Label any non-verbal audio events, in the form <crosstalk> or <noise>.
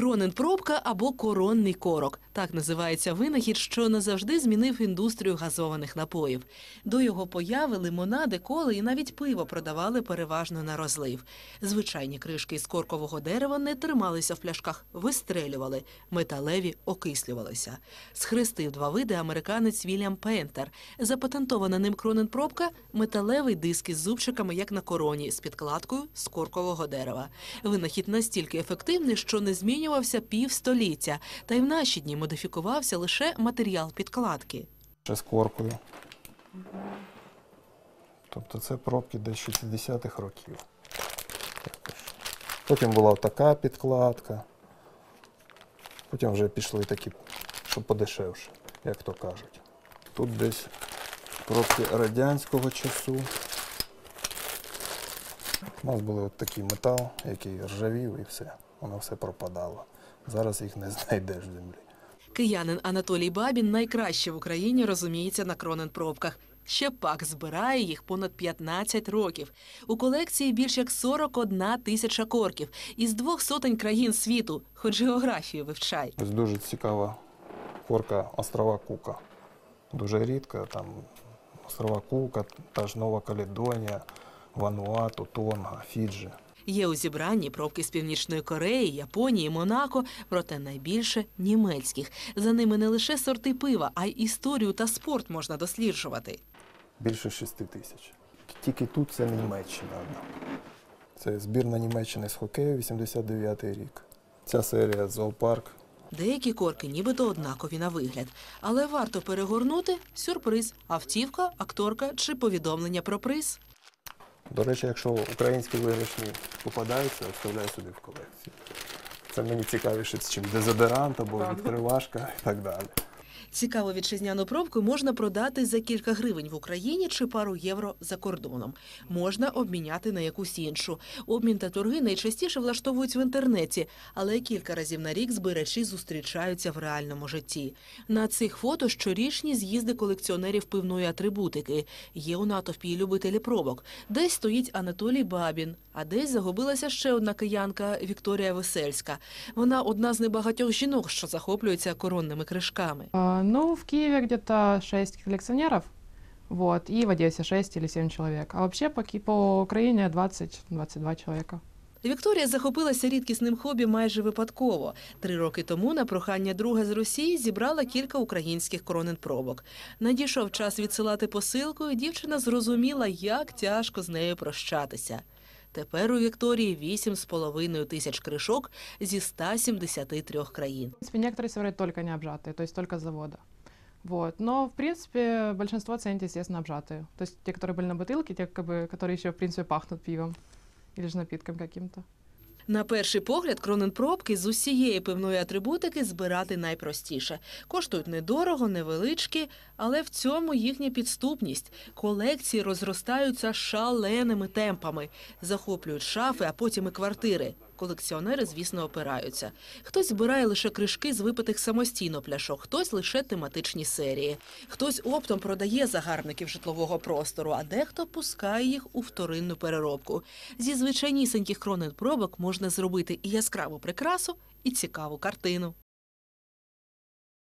Кронен пробка або коронний корок. Так називається винахід, що назавжди змінив індустрію газованих напоїв. До його появи лимонади, коли і навіть пиво продавали переважно на розлив. Звичайні кришки із коркового дерева не трималися в пляшках, вистрелювали, металеві окислювалися. Схрестив два види американець Вільям Пентер. Запатентована ним Кронен пробка металевий диск із зубчиками, як на короні, з підкладкою з коркового дерева. Винахід настільки ефективний, що не змінювався півстоліття, та й в наші дні модифікувався лише матеріал підкладки. ще з коркою. Тобто це пробки десь 60-х років. Потім була така підкладка. Потім вже пішли такі, що подешевше, як то кажуть. Тут десь пробки радянського часу. У нас були от такий метал, який ржавів і все. Воно все пропадало. Зараз їх не <laughs> знайдеш в землі. Киянин Анатолій Бабін найкраще в Україні розуміється на кронен-пробках. Ще пак збирає їх понад 15 років. У колекції більш як 41 тисяча корків із двох сотень країн світу, хоч географію вивчай. Ось дуже цікава корка острова Кука. Дуже рідка, там острова Кука, та ж Нова Каледонія, Вануату, Тонга, Фіджі. Є у зібранні пробки з Північної Кореї, Японії, Монако, проте найбільше німецьких. За ними не лише сорти пива, а й історію та спорт можна досліджувати. Більше 6 тисяч. Тільки тут це Німеччина одна. Це збірна Німеччини з хокею, 89-й рік. Ця серія зоопарк. Деякі корки нібито однакові на вигляд, але варто перегорнути сюрприз, автівка, акторка чи повідомлення про приз. До речі, якщо українські виграшні попадаються, оставляю собі в колекцію. Це мені цікавіше, чим дезодорант або відкривашка і так далі. Цікаву вітчизняну пробку можна продати за кілька гривень в Україні чи пару євро за кордоном. Можна обміняти на якусь іншу. Обмін та торги найчастіше влаштовують в інтернеті, але кілька разів на рік збирачі зустрічаються в реальному житті. На цих фото щорічні з'їзди колекціонерів пивної атрибутики. Є у натовпі любителі пробок. Десь стоїть Анатолій Бабін, а десь загубилася ще одна киянка Вікторія Весельська. Вона одна з небагатьох жінок, що захоплюються коронними кришками. Ну, в Киеве где-то 6 коллекционеров, вот, и в Одессе 6 или 7 человек. А вообще по, по Украине 20-22 человека. Вікторія захопилася рідкісним хобі майже випадково. Три роки тому на прохання друга з Росії зібрала кілька українських коронен-пробок. Надійшов час відсилати посилку, і дівчина зрозуміла, як тяжко з нею прощатися. Тепер у Вікторії вісім з половиною тисяч кришок зі 173 країн. В принципе, некоторые собирают только не обжатые, то есть только с завода. Вот. Но, в принципе, большинство ценят, естественно, обжатые. То есть те, которые были на бутылке, те, как бы, которые еще, в принципе, пахнут пивом или же напитком каким-то. На перший погляд, кронен-пробки з усієї пивної атрибутики збирати найпростіше. Коштують недорого, невеличкі, але в цьому їхня підступність. Колекції розростаються шаленими темпами, захоплюють шафи, а потім і квартири. Колекціонери, звісно, опираються. Хтось збирає лише кришки з випитих самостійно пляшок, хтось лише тематичні серії. Хтось оптом продає загарбників житлового простору, а дехто пускає їх у вторинну переробку. Зі звичайнісіньких кронен пробок можна зробити і яскраву прикрасу, і цікаву картину.